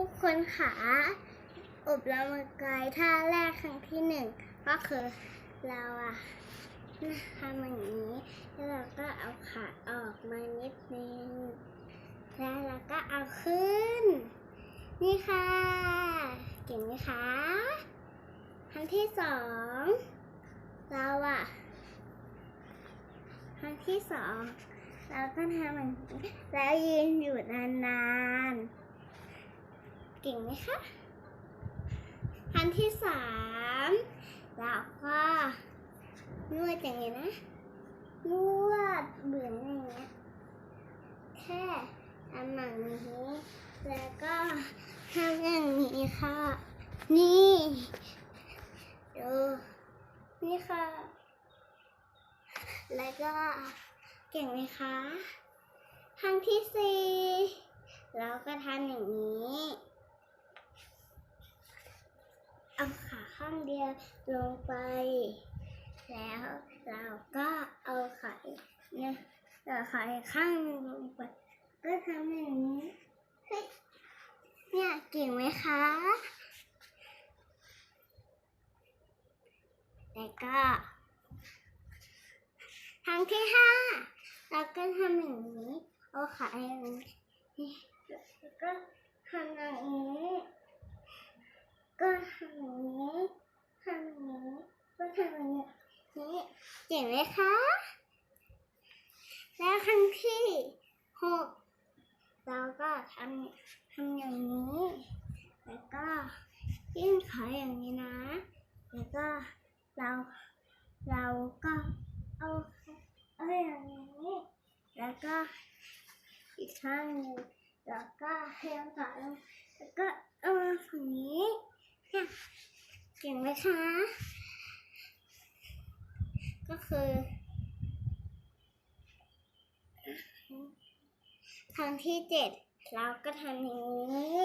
ทุกคนขาอบรมกายท่าแรกครั้งที่หนึ่งก็คือเราอะทำอย่างนี้แล้วเราก็เอาขาออกมานิดนึงแล้วเราก็เอาขึ้น นี่ค่ะเก่งไหมคะครั้งที่สองเราอะครั้งที่สองเราก็ทำอย่างนี้แล้วยืนอยู่นานๆ ก่งไหมคะครั้งที่สามเราก็นวดอย่างนี้นะนวดเบื่ออย่างเงี้ยแค่ทำอย่างนี้ แล้วก็ทำอย่างนี้ค่ะ นี่ดูนี่ค่ะ แล้วก็เก่งไหมคะครั้งที่สี่เราก็ทำอย่างนี้ เอา ข้างเดียวลงไป แล้วเราก็เอาไขาเนี่ยเอาไขาอีกข้างหนึ่งลงไป ก็ทำอย่างนี้เฮ้ยเนี่ยเก่งไหมคะแล้วก็ครั้งที่ห้าเราก็ทำอย่างนี้ เอาขาอย่างนี้แล้วก็ทำอย่างนี้ ก็ทำอย่างนี้ทำอย่างนี้ก็ทำอย่างนี้เก่งไหมคะ แล้วครั้งที่หกเราก็ทำทำอย่างนี้ แล้วก็ยื่นขาอย่างนี้นะ แล้วก็เราเราก็เอาเอาอย่างนี้ แล้วก็อีกข้างหนึ่งแล้วก็เทียงขาลงแล้วก็เอามาฝั่งนี้ เก่งไหมคะ ก็คือครั้งที่เจ็ดเราก็ทำอย่างนี้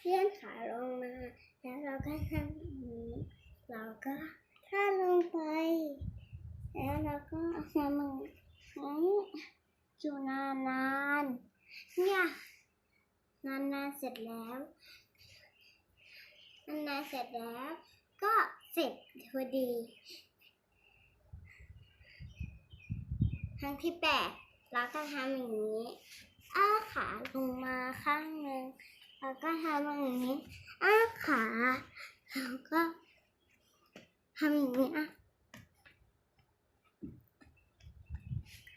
เลื่อนขาลงมา แล้วเราก็ทำอย่างนี้เราก็ท่าลงไป แล้วเราก็ทำอย่างนี้อยู่นานๆเนี่ยนานๆเสร็จแล้ว นานเสร็จแล้ว ก็เสร็จพอดี ครั้งที่แปดเราก็ทำอย่างนี้ อ้าขาลงมาข้างหนึ่งแล้วก็ทำอย่างนี้ อ้าขาแล้วก็ทำอย่างนี้อะ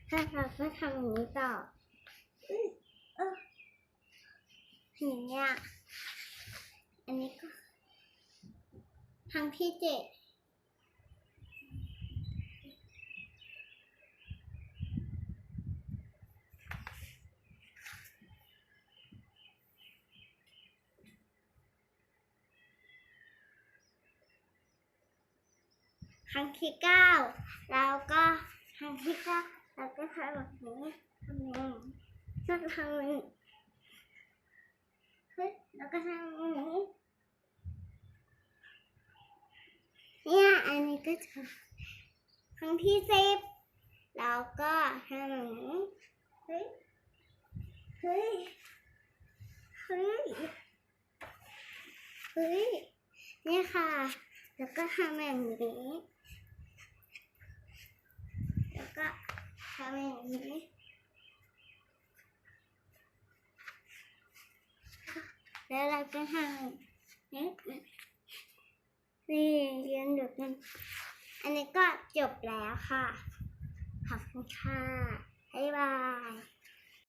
แล้วเราก็ทำอย่างนี้ต่ออื้อเอออย่างเงี้ยอันนี้ก็ ค รั้งที่เจ็ดครั้งที่เก้าเราก็ครั้งที่เก้าเราก็ทำแบบนี้ทำอย่างนี้ก็ทำอย่างนี้แล้วก็ทำอย่างนี้ เนี่ย อันนี้ก็จะครั้งที่สิบเราก็ทำอย่างนี้เฮ้ย เฮ้ย เฮ้ย เฮ้ย นี่ค่ะ แล้วก็ทำอย่างนี้ แล้วก็ทำอย่างนี้แล้วเราก็ทำอย่างนี้นี่เรียนแบบนั้น อันนี้ก็จบแล้วค่ะ ขอบคุณค่ะ บ๊ายบาย